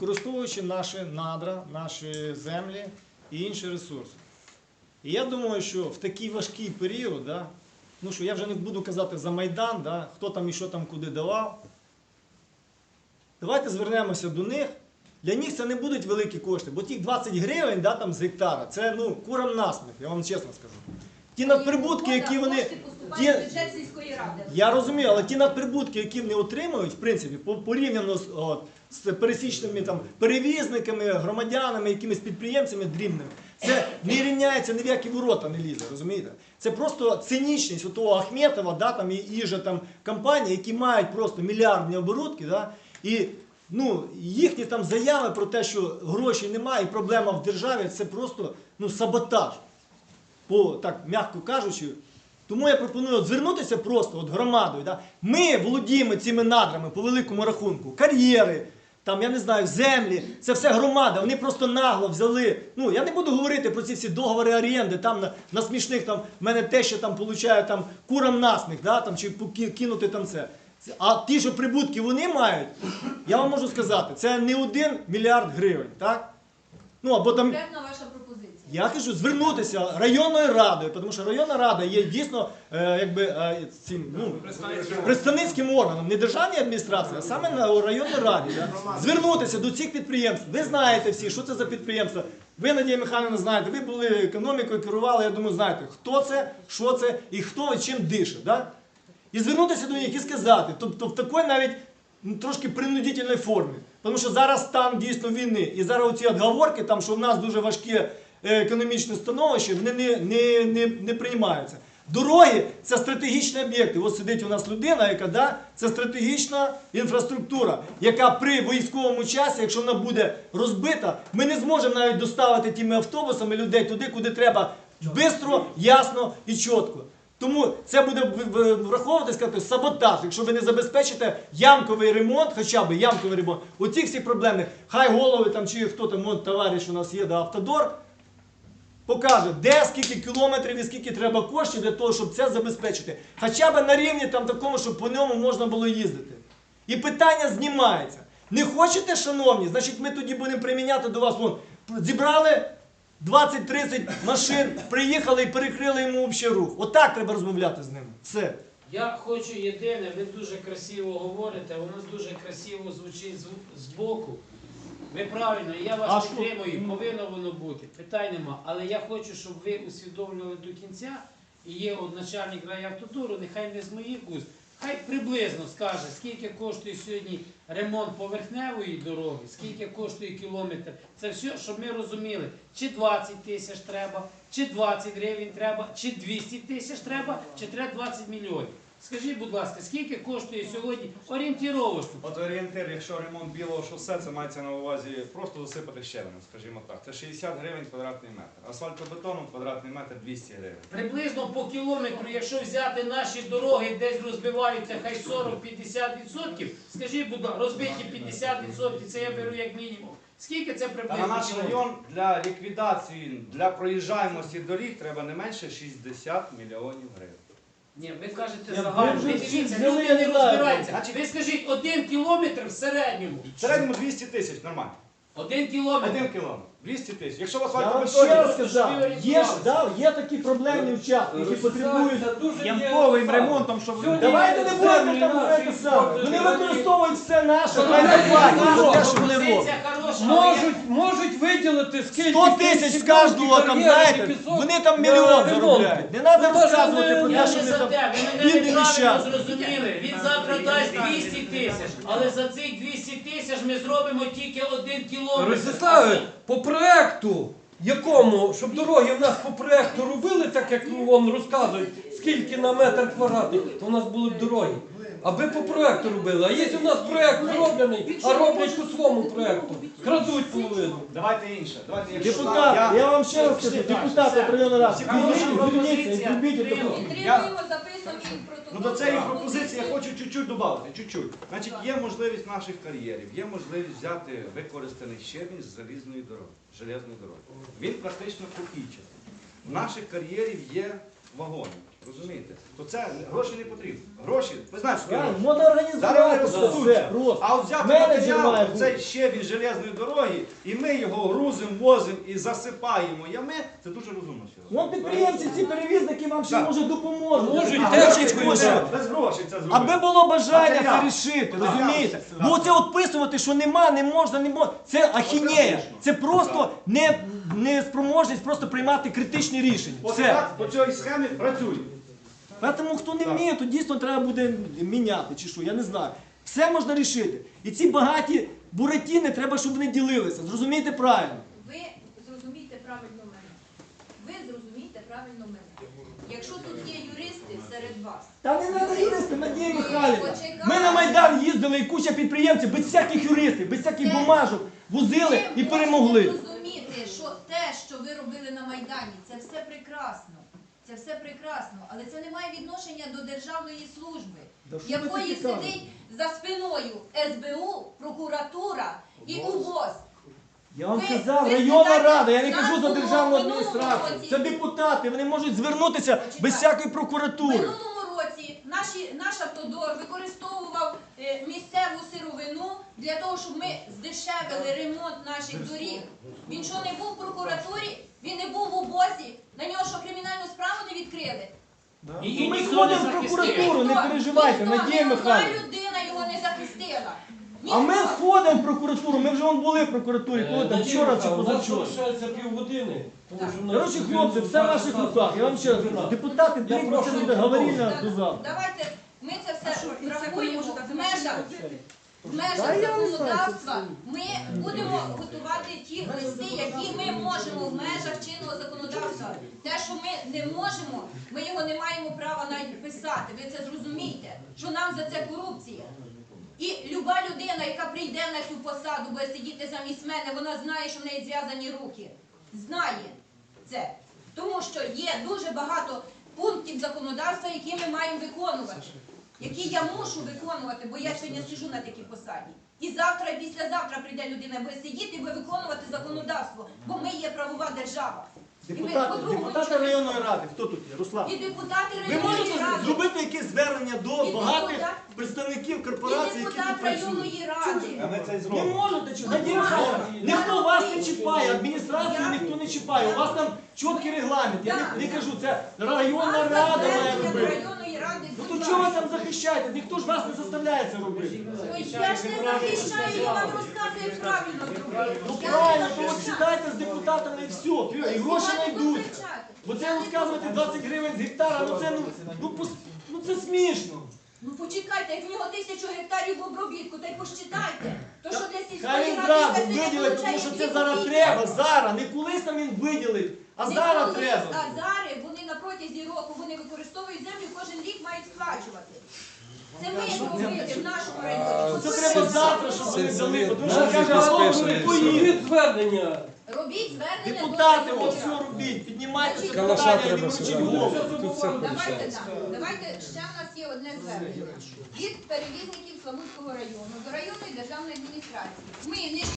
використовуючи наші надра, наші землі і інші ресурси. І я думаю, що в такий важкий період, да, ну що я вже не буду казати за Майдан, да, хто там і що там куди давав. Давайте звернемося до них. Для них це не будуть великі кошти, бо ті 20 гривень да, там, з гектара, це ну, курам насміх, я вам чесно скажу. Ті надприбутки, які вони. Ті- я розумію, але ті надприбутки, які вони отримують, в принципі, порівняно з, от, з пересічними там, перевізниками, громадянами, якимись підприємцями дрібними, це не рівняється ні в які ворота не лізе, розумієте? Це просто цинічність у того Ахметова, да, там, і, і же там компанії, які мають просто мільярдні оборудки, да, і ну, їхні там заяви про те, що грошей немає і проблема в державі, це просто ну, саботаж по так м'яко кажучи. Тому я пропоную от звернутися просто от громадою. Да? Ми володіємо цими надрами по великому рахунку, кар'єри, там, я не знаю, землі, це все громада. Вони просто нагло взяли. Ну, я не буду говорити про ці всі договори оренди, там на, на смішних там в мене те, що там получає там курам насміх, да, там, чи кинути там це. А ті, що прибутки вони мають, я вам можу сказати, це не один мільярд гривень, так? Ну або там Конкретна ваша пропозиція. Я кажу звернутися районною радою, тому що районна рада є дійсно е, якби, е, цим, ну, представницьким органом, не державній адміністрації, а саме на районній раді. Да? Звернутися до цих підприємств. Ви знаєте всі, що це за підприємства. Ви, Надія Михайловна, знаєте, ви були економікою, керували, я думаю, знаєте, хто це, що це і хто чим дише. Да? І звернутися до них і сказати, тобто в такій навіть ну, трошки принудительній формі. Тому що зараз стан дійсно війни. І зараз оці отговорки, там, що в нас дуже важке е, економічне становище, вони не, не, не, не приймаються. Дороги це стратегічні об'єкти. Ось сидить у нас людина, яка да, це стратегічна інфраструктура, яка при військовому часі, якщо вона буде розбита, ми не зможемо навіть доставити тими автобусами людей туди, куди треба, швидко, ясно і чітко. Тому це буде враховувати, сказати, саботаж, якщо ви не забезпечите ямковий ремонт, хоча б ямковий ремонт, оці всі проблеми, хай голови там чи хто там, товариш у нас є, да, автодор, покаже, де скільки кілометрів і скільки треба коштів для того, щоб це забезпечити. Хоча б на рівні там такому, щоб по ньому можна було їздити. І питання знімається. Не хочете, шановні, значить ми тоді будемо приміняти до вас. Вон, зібрали 20-30 машин, приїхали і перекрили йому взагалі рух. Отак треба розмовляти з ними. Все. Я хочу єдине, ви дуже красиво говорите, воно дуже красиво звучить з- збоку. Ви правильно, я вас підтримую, повинно воно бути. Питань нема. Але я хочу, щоб ви усвідомлювали до кінця. І є от начальник райавтодору, нехай не з моїх уст, хай приблизно скаже, скільки коштує сьогодні ремонт поверхневої дороги, скільки коштує кілометр. Це все, щоб ми розуміли, чи 20 тисяч треба, чи 20 гривень треба, чи 200 тисяч треба, чи треба 20 мільйонів. Скажіть, будь ласка, скільки коштує сьогодні орієнтіровочно? От орієнтир, якщо ремонт білого шосе, це мається на увазі просто засипати щебенем, скажімо так. Це 60 гривень квадратний метр. Асфальтобетоном квадратний метр 200 гривень. Приблизно по кілометру, якщо взяти наші дороги, десь розбиваються хай 40-50%, скажіть, будь ласка, розбиті 50%, це я беру як мінімум. Скільки це Та приблизно? на наш кілометрів? район для ліквідації, для проїжджаємості доріг треба не менше 60 мільйонів гривень. Ні, ви кажете Я загально. вже Ви дивіться, люди не знаю. розбираються. Значить- Ви скажіть, один кілометр в середньому. В середньому 200 тисяч, нормально. Один кілометр. Один кілометр. 200 тисяч. Якщо в Я вам ще раз сказав, є, ж, да, є такі проблемні участки, які потребують ямковим ремонтом, щоб Давайте не будемо там це саме. Вони використовують все наше, хай не платять що вони роблять. Позиція хороша, але я- Можуть, можуть виділити скільки 100 тисяч з кожного там, знаєте, вони там мільйон заробляють. Не треба розказувати про те, що за там бідні нещасні. зрозуміли. Він завтра дасть 200 тисяч, але за цих 200 тисяч ми зробимо тільки один кілометр. Ростиславе, по проекту, якому, щоб дороги в нас по проекту робили, так як вам розказують, скільки на метр квадратний, то у нас були б дороги. Аби по проекту робили. А є у нас проект зроблений, а роблять по своєму проекту. Крадуть половину. Давайте інше. Давайте, Депутат, я- я вам ще раз скажу, депутати районної ради, Хороша зверніться, зробіть таку. Підтримуємо, записуємо і протокол. Ну до цієї пропозиції я хочу чуть-чуть додати, чуть-чуть. Значить, є можливість наших кар'єрів, є можливість взяти використаний щебінь з залізної дороги, железної дороги. Він практично копійчатий. В наших кар'єрів є вагони. Розумієте? То це гроші не потрібно. Гроші, ви знаєте, що Правильно, гроші. можна Зараз організувати це все просто. А от взяти Менеджер має матеріал, бути. цей щебінь железної дороги, і ми його грузимо, возимо і засипаємо ями, це дуже розумно. раз. Вон підприємці, ці перевізники вам ще Так. може допоможуть. Можуть, А гроші. Без грошей це зробити. Аби було бажання це рішити, Матеріал. розумієте? Так. Бо це відписувати, що нема, не можна, не можна. Це ахінея. Це просто не, неспроможність просто приймати критичні рішення. От Все. так по цій схемі працює. Тому хто не вміє, то дійсно треба буде міняти чи що, я не знаю. Все можна рішити. І ці багаті буратіни треба, щоб вони ділилися. Зрозумійте правильно. Ви зрозумійте правильно мене. Ви зрозумійте правильно мене. Якщо тут є юристи серед вас, Та не треба юристи, Надія Михайлівна. Ми на Майдан їздили і куча підприємців без всяких юристів, без всяких бумажок, возили і ви перемогли. можете зрозуміти, що те, що ви робили на Майдані, це все прекрасно. Це все прекрасно, але це не має відношення до державної служби, Да якої сидить за спиною СБУ, прокуратура і УВОЗ. Я вам Ви- ви районна рада, я не кажу за державну адміністрацію. Це депутати, вони можуть звернутися без всякої прокуратури. Наші, наш автодор використовував е, місцеву сировину для того, щоб ми здешевили ремонт наших доріг. Він що не був в прокуратурі, він не був в УБОСі, на нього що кримінальну справу не відкрили. І, Ну, і ми ніхто сходимо не в захистив. прокуратуру, не Ніхто- переживайте, ніхто, Надія ні одна Михайлівна. людина його не захистила. А ми Ніхто. сходимо в прокуратуру, ми вже вон були в прокуратурі, коли там вчора чи Михайлівна, у нас позавчора. залишається півгодини. Коротше, хлопці, все в ваших руках. Я вам ще раз кажу, депутати, Я дрібно це прошу буде до завтра. Ми це все врахуємо в межах. В межах законодавства ми будемо готувати ті листи, які ми можемо в межах чинного законодавства. Те, що ми не можемо, ми його не маємо права навіть писати. Ви це зрозумієте, що нам за це корупція. І люба людина, яка прийде на цю посаду, буде сидіти замість мене, вона знає, що в неї зв'язані руки. Знає це. Тому що є дуже багато пунктів законодавства, які ми маємо виконувати, які я мушу виконувати, бо я сьогодні сижу на такій посаді. І завтра, і післязавтра прийде людина, буде сидіти і буде виконувати законодавство, бо ми є правова держава. І ми Депутати, по-другому депутати нічого не районної ради, хто тут є? Руслан. І депутати Ви районної можете ради. зробити якесь звернення до І багатих депутат- представників І корпорацій, які депутат тут працюють? районної ради. А ми це й Не зробимо. можете Надія ніхто вас не чіпає, адміністрацію ніхто не чіпає. У вас там чіткий регламент. Я не, не кажу, це районна рада має робити. Ради Ну то чого ви там захищаєте? Ніхто ж вас не заставляє це робити. Ой, Я ж не захищаю, я вам розказую правильно зробити. Ну правильно, то от сідайте з депутатами і все, і гроші знайдуть. Бо це розказувати 20 гривень з гектара, ну це ну, ну, пос- ну це смішно. Ну почекайте, як в нього тисячу гектарів в обробітку, та й посчитайте. То що для Хай сільської він ради зразу не виділить, тому що це зараз треба, зараз, не колись там він виділить, а зараз треба. А зараз протязі року вони використовують землю, кожен рік мають сплачувати. Це ми зробили в нашому районі. Це треба завтра, щоб вони дали, тому що робіть звернення. Робіть звернення Депутати, до от все робіть, піднімайте це питання, не сюди. голову. Давайте так. Давайте ще в нас є одне звернення від перевізників Славутського району до районної державної адміністрації. Ми не